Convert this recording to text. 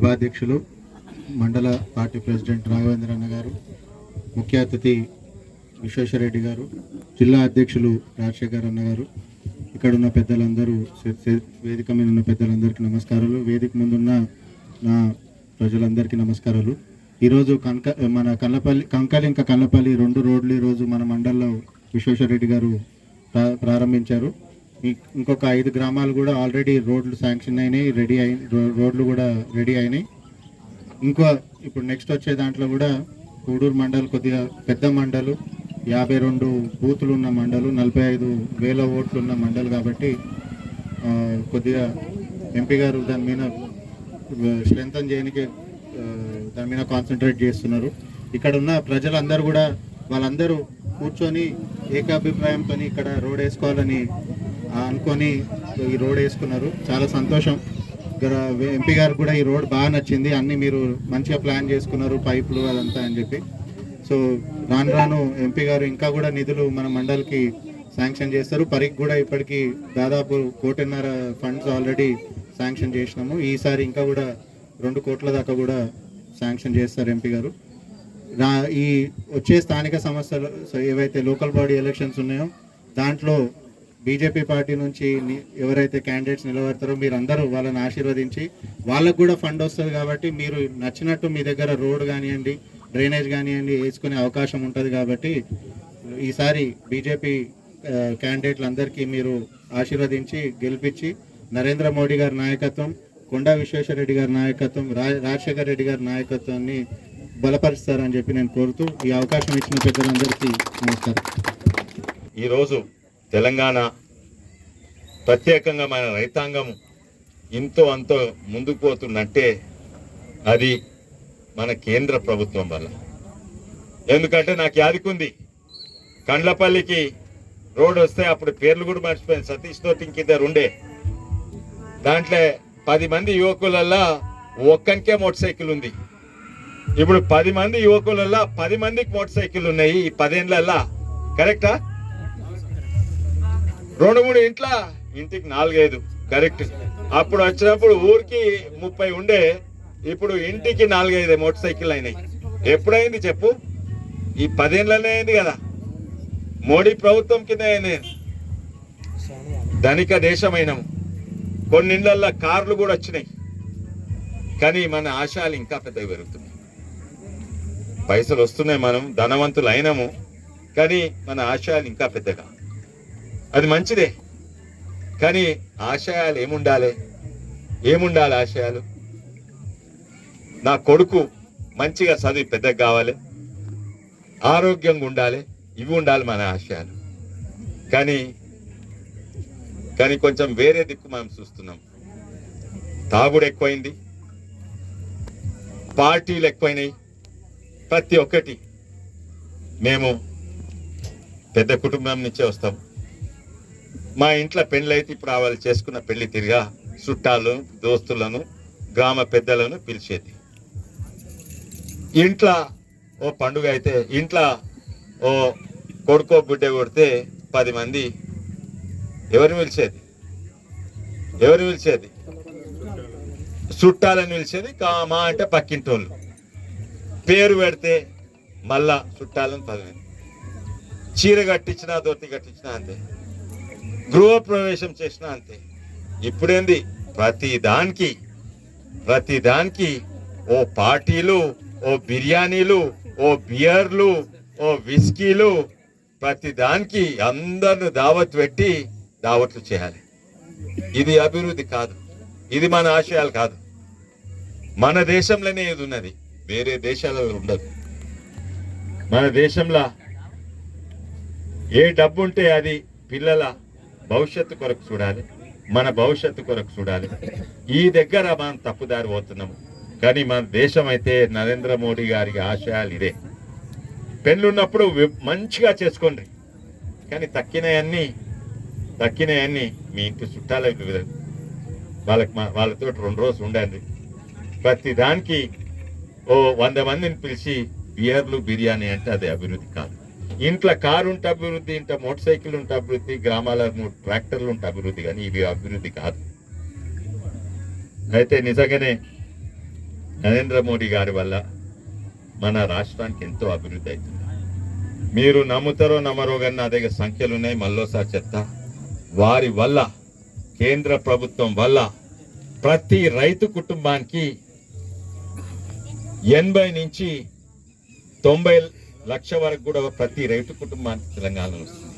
సభాధ్యక్షులు మండల party president Raghavendra అన్న గారు ముఖ్య అతిథి విశ్వేశ్వరరెడ్డి గారు జిల్లా అధ్యక్షులు రాజశేఖర్ అన్న గారు ఇక్కడ ఉన్న పెద్దలందరూ వేదిక మీద ఉన్న పెద్దలందరికీ నమస్కారాలు. వేదిక ముందున్న నా ప్రజలందరికీ నమస్కారాలు. ఈరోజు కనక మన కన్నపల్లి కంకలి ఇంకా కన్నపల్లి రెండు రోడ్లు ఈరోజు మన మండలంలో విశ్వేశ్వరరెడ్డి గారు ప్రా- ప్రారంభించారు. ఇంకొక ఐదు గ్రామాలు కూడా ఆల్రెడీ రోడ్లు శాంక్షన్ అయినాయి రెడీ అయి రో- రోడ్లు కూడా రెడీ అయినాయి. ఇంకో ఇప్పుడు నెక్స్ట్ వచ్చే దాంట్లో కూడా కూడూరు మండల్ కొద్దిగా పెద్ద మండలు యాభై రెండు బూతులు ఉన్న మండలు నలభై ఐదు వేల ఓట్లు ఉన్న మండలు కాబట్టి కొద్దిగా ఎంపీ గారు దాని మీద స్ట్రెంగ్తన్ చేయడానికి దాని మీద కాన్సన్ట్రేట్ చేస్తున్నారు. ఇక్కడ ఉన్న ప్రజలందరూ కూడా వాళ్ళందరూ కూర్చొని ఏకాభిప్రాయంతో ఇక్కడ రోడ్ వేసుకోవాలని అనుకొని ఈ రోడ్ వేసుకున్నారు. చాలా సంతోషం. ఎంపీ గారు కూడా ఈ రోడ్ బాగా నచ్చింది. అన్ని మీరు మంచిగా ప్లాన్ చేసుకున్నారు పైపులు అదంతా అని చెప్పి. సో రాను రాను ఎంపీ గారు ఇంకా కూడా నిధులు మన మండలికి శాంక్షన్ చేస్తారు. పరికి కూడా ఇప్పటికి దాదాపు కోటిన్నర ఫండ్స్ ఆల్రెడీ శాంక్షన్ చేసినాము. ఈసారి ఇంకా కూడా రెండు కోట్ల దాకా కూడా శాంక్షన్ చేస్తారు ఎంపీ గారు. రా ఈ వచ్చే స్థానిక సమస్యలు ఏవైతే లోకల్ బాడీ ఎలక్షన్స్ ఉన్నాయో దాంట్లో బీజేపీ పార్టీ నుంచి ఎవరైతే క్యాండిడేట్స్ నిలబడతారో మీరు అందరూ వాళ్ళని ఆశీర్వదించి వాళ్ళకు కూడా ఫండ్ వస్తుంది కాబట్టి మీరు నచ్చినట్టు మీ దగ్గర రోడ్ కానివ్వండి డ్రైనేజ్ కానివ్వండి వేసుకునే అవకాశం ఉంటుంది కాబట్టి ఈసారి బీజేపీ క్యాండిడేట్లందరికీ మీరు ఆశీర్వదించి గెలిపించి నరేంద్ర మోడీ గారి నాయకత్వం కొండా విశ్వేశ్వరరెడ్డి గారి నాయకత్వం రా రాజశేఖర రెడ్డి గారి నాయకత్వాన్ని బలపరుస్తారని చెప్పి నేను కోరుతూ ఈ అవకాశం ఇచ్చిన పెద్దలందరికీ నమస్కారం. ఈరోజు తెలంగాణ ప్రత్యేకంగా మన రైతాంగం ఇంతో అంతో ముందుకు పోతుందంటే అది మన కేంద్ర ప్రభుత్వం వల్ల. ఎందుకంటే నాకు యాదికుంది కండ్లపల్లికి రోడ్ వస్తే అప్పుడు పేర్లు కూడా మర్చిపోయింది సతీష్ తోటి ఇంకిద్దరు ఉండే. దాంట్లో పది మంది యువకులల్లా ఒక్కనికే మోటార్ సైకిల్ ఉంది. ఇప్పుడు పది మంది యువకులల్లా పది మందికి మోటార్ సైకిల్ ఉన్నాయి ఈ పదేళ్ళల్లా కరెక్టా? రెండు మూడు ఇంట్ల? ఇంటికి నాలుగైదు కరెక్ట్. అప్పుడు వచ్చినప్పుడు ఊరికి ముప్పై ఉండే ఇప్పుడు ఇంటికి నాలుగైదు మోటార్ సైకిల్ అయినాయి. ఎప్పుడైంది చెప్పు? ఈ పదేళ్ళనే అయింది కదా. మోడీ ప్రభుత్వం కింద అయింది ధనిక దేశమైనము కొన్నిళ్ళల్లో కార్లు కూడా వచ్చినాయి. కానీ మన ఆశాలు ఇంకా పెద్దగా పెరుగుతున్నాయి. పైసలు వస్తున్నాయి మనం ధనవంతులు అయినాము కానీ మన ఆశయాలు ఇంకా పెద్దగా. అది మంచిదే. కానీ ఆశయాలు ఏముండాలి? ఏముండాలి ఆశయాలు? నా కొడుకు మంచిగా చదివి పెద్దగా కావాలి. ఆరోగ్యంగా ఉండాలి. ఇవి ఉండాలి మన ఆశయాలు. కానీ కానీ కొంచెం వేరే దిక్కు మనం చూస్తున్నాం. తాగుడు ఎక్కువైంది. పార్టీలు ఎక్కువైనాయి. ప్రతి ఒక్కటి మేము పెద్ద కుటుంబం నుంచే వస్తాం. మా ఇంట్లో పెళ్ళి అయితే ఇప్పుడు వాళ్ళు చేసుకున్న పెళ్ళి తిరిగా చుట్టాలు దోస్తులను గ్రామ పెద్దలను పిలిచేది. ఇంట్లో ఓ పండుగ అయితే ఇంట్లో ఓ కొడుకో బిడ్డ కొడితే పది మంది ఎవరిని పిలిచేది? ఎవరిని పిలిచేది? చుట్టాలని పిలిచేది కా- మా అంటే పక్కింటోళ్ళు. పేరు పెడితే మళ్ళా చుట్టాలని పది మంది. చీర కట్టించినా దొత్తి కట్టించినా అంతే. గృహప్రవేశం చేసిన చేసినా అంతే. ఇప్పుడేంది? ప్రతి దానికి ప్రతి దానికి ఓ పార్టీలు ఓ బిర్యానీలు ఓ బియర్లు ఓ విస్కీలు ప్రతి దానికి అందరిని దావత్ పెట్టి దావట్లు చేయాలి. ఇది అభివృద్ధి కాదు. ఇది మన ఆశయాలు కాదు. మన దేశంలోనే ఇది ఉన్నది. వేరే దేశాలలో ఉండదు. మన దేశంలో ఏ డబ్బు ఉంటే అది పిల్లల భవిష్యత్తు కొరకు చూడాలి మన భవిష్యత్తు కొరకు చూడాలి. ఈ దగ్గర మనం తప్పుదారి పోతున్నాము. కానీ మన దేశం అయితే నరేంద్ర మోడీ గారికి ఆశయాలు ఇదే పెళ్ళున్నప్పుడు మంచిగా చేసుకోండి. కానీ తక్కినవన్నీ తక్కినవన్నీ మీ ఇంటి చుట్టాలే విధంగా వాళ్ళకి మా వాళ్ళతో రెండు రోజులు ఉండండి. ప్రతి దానికి ఓ వంద మందిని పిలిచి బియర్లు బిర్యానీ అంటే అది అభివృద్ధి కాదు. ఇంట్లో కారు ఉంటే అభివృద్ధి ఇంట్లో మోటార్ సైకిల్ ఉంటే అభివృద్ధి గ్రామాల మూడు ట్రాక్టర్లు ఉంటే అభివృద్ధి కానీ ఇవి అభివృద్ధి కాదు. అయితే నిజంగానే నరేంద్ర మోడీ గారి వల్ల మన రాష్ట్రానికి ఎంతో అభివృద్ధి అవుతుంది. మీరు నమ్ముతారో నమ్మరో కానీ నా దగ్గర సంఖ్యలు ఉన్నాయి. మళ్ళోసారి చెప్తా. వారి వల్ల కేంద్ర ప్రభుత్వం వల్ల ప్రతి రైతు కుటుంబానికి ఎనభై నుంచి తొంభై లక్ష వరకు కూడా ప్రతి రైతు కుటుంబానికి తెలంగాణలో వస్తుంది.